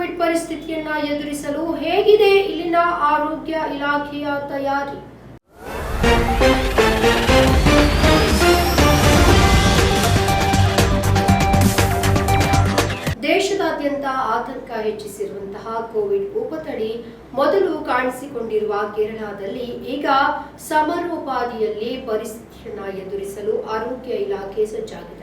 Covid ಪರಿಸ್ಥಿತಿಯನ್ನ ಎದುರಿಸಲು ಹೇಗಿದೆ ಇಲ್ಲಿನ ಆರೋಗ್ಯ ಇಲಾಖೆಯ ತಯಾರಿ? ದೇಶದಾದ್ಯಂತ ಆತಂಕ ಹೆಚ್ಚಿಸಿರುವಂತಹ ಕೋವಿಡ್ ಉಪತಡಿ ಮೊದಲು ಕಾಣಿಸಿಕೊಂಡಿರುವ ಕೇರಳದಲ್ಲಿ ಈಗ ಸಮರೋಪಾದಿಯಲ್ಲಿ ಪರಿಸ್ಥಿತಿಯನ್ನ ಎದುರಿಸಲು ಆರೋಗ್ಯ ಇಲಾಖೆ ಸಜ್ಜಾಗಿದೆ.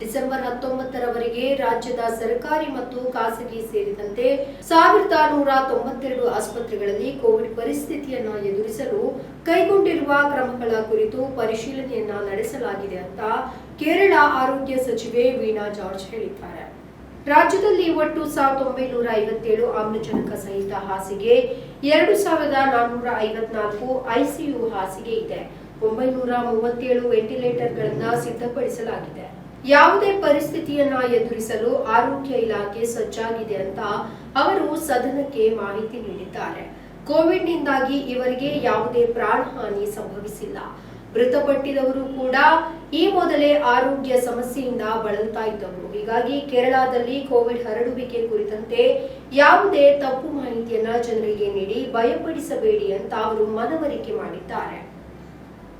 ಡಿಸೆಂಬರ್ ಹತ್ತೊಂಬತ್ತರವರೆಗೆ ರಾಜ್ಯದ ಸರ್ಕಾರಿ ಮತ್ತು ಖಾಸಗಿ ಸೇರಿದಂತೆ ಸಾವಿರದ ನೂರ ತೊಂಬತ್ತೆರಡು ಆಸ್ಪತ್ರೆಗಳಲ್ಲಿ ಕೋವಿಡ್ ಪರಿಸ್ಥಿತಿಯನ್ನು ಎದುರಿಸಲು ಕೈಗೊಂಡಿರುವ ಕ್ರಮಗಳ ಕುರಿತು ಪರಿಶೀಲನೆಯನ್ನ ನಡೆಸಲಾಗಿದೆ ಅಂತ ಕೇರಳ ಆರೋಗ್ಯ ಸಚಿವೆ ವೀಣಾ ಜಾರ್ಜ್ ಹೇಳಿದ್ದಾರೆ. ರಾಜ್ಯದಲ್ಲಿ ಒಟ್ಟು ಸಾವಿರದ ಒಂಬೈನೂರ ಐವತ್ತೇಳು ಆಮ್ಲಜನಕ ಸಹಿತ ಹಾಸಿಗೆ, ಎರಡು ಸಾವಿರದ ನಾನ್ನೂರ ಐವತ್ನಾಲ್ಕು ಐಸಿಯು ಹಾಸಿಗೆ ಇದೆ. ಒಂಬೈನೂರ ಮೂವತ್ತೇಳು ವೆಂಟಿಲೇಟರ್ಗಳನ್ನ ಸಿದ್ಧಪಡಿಸಲಾಗಿದೆ. ಯಾವುದೇ ಪರಿಸ್ಥಿತಿಯನ್ನ ಎದುರಿಸಲು ಆರೋಗ್ಯ ಇಲಾಖೆ ಸಜ್ಜಾಗಿದೆ ಅಂತ ಅವರು ಸದನಕ್ಕೆ ಮಾಹಿತಿ ನೀಡಿದ್ದಾರೆ. ಕೋವಿಡ್ ನಿಂದಾಗಿ ಇವರಿಗೆ ಯಾವುದೇ ಪ್ರಾಣಹಾನಿ ಸಂಭವಿಸಿಲ್ಲ. ಮೃತಪಟ್ಟಿದವರು ಕೂಡ ಈ ಮೊದಲೇ ಆರೋಗ್ಯ ಸಮಸ್ಯೆಯಿಂದ ಬಳಲ್ತಾ ಇದ್ದವರು. ಹೀಗಾಗಿ ಕೇರಳದಲ್ಲಿ ಕೋವಿಡ್ ಹರಡುವಿಕೆ ಕುರಿತಂತೆ ಯಾವುದೇ ತಪ್ಪು ಮಾಹಿತಿಯನ್ನ ಜನರಿಗೆ ನೀಡಿ ಭಯಪಡಿಸಬೇಡಿ ಅಂತ ಅವರು ಮನವರಿಕೆ ಮಾಡಿದ್ದಾರೆ.